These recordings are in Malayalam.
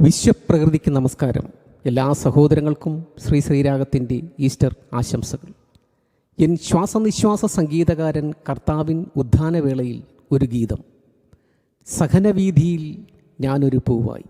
വിശ്വപ്രകൃതിക്ക് നമസ്കാരം. എല്ലാ സഹോദരങ്ങൾക്കും ശ്രീ ശ്രീരാഗത്തിന്റെ ഈസ്റ്റർ ആശംസകൾ. എൻ ശ്വാസനിശ്വാസ സംഗീതകാരൻ കർത്താവിൻ ഉദ്ധാനവേളയിൽ ഒരു ഗീതം. സഹനവീതിയിൽ ഞാനൊരു പൂവായി.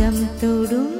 dam tu đúng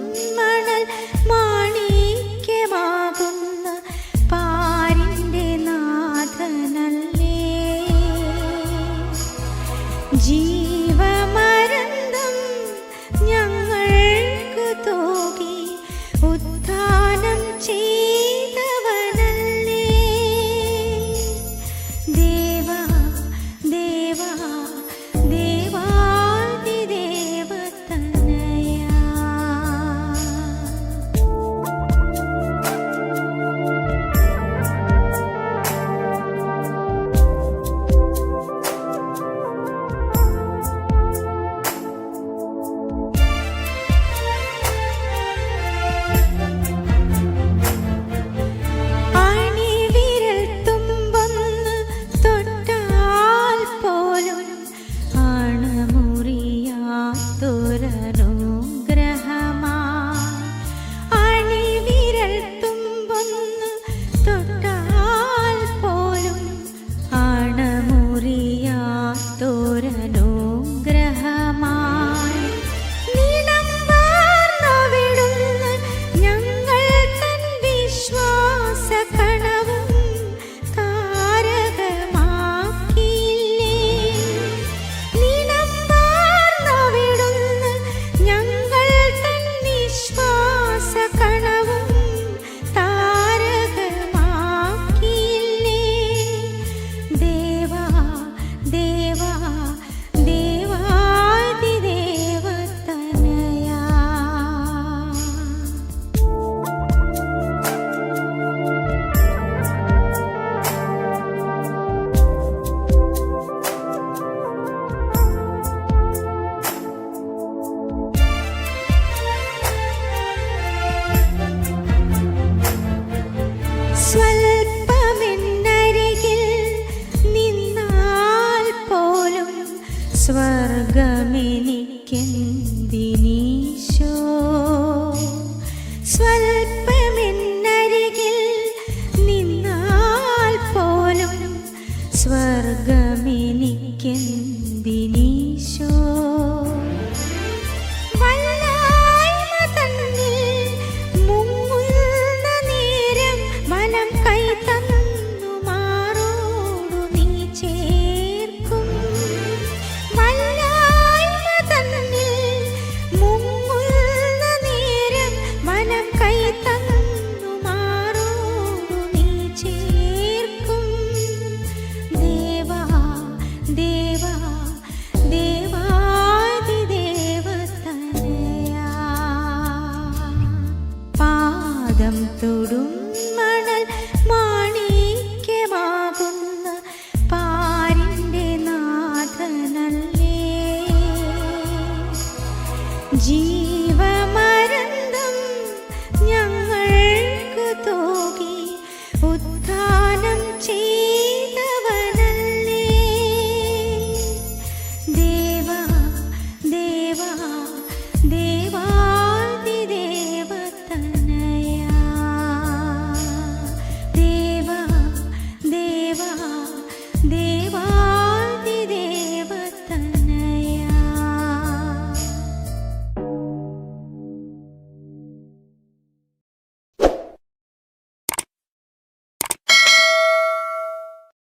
革命。जी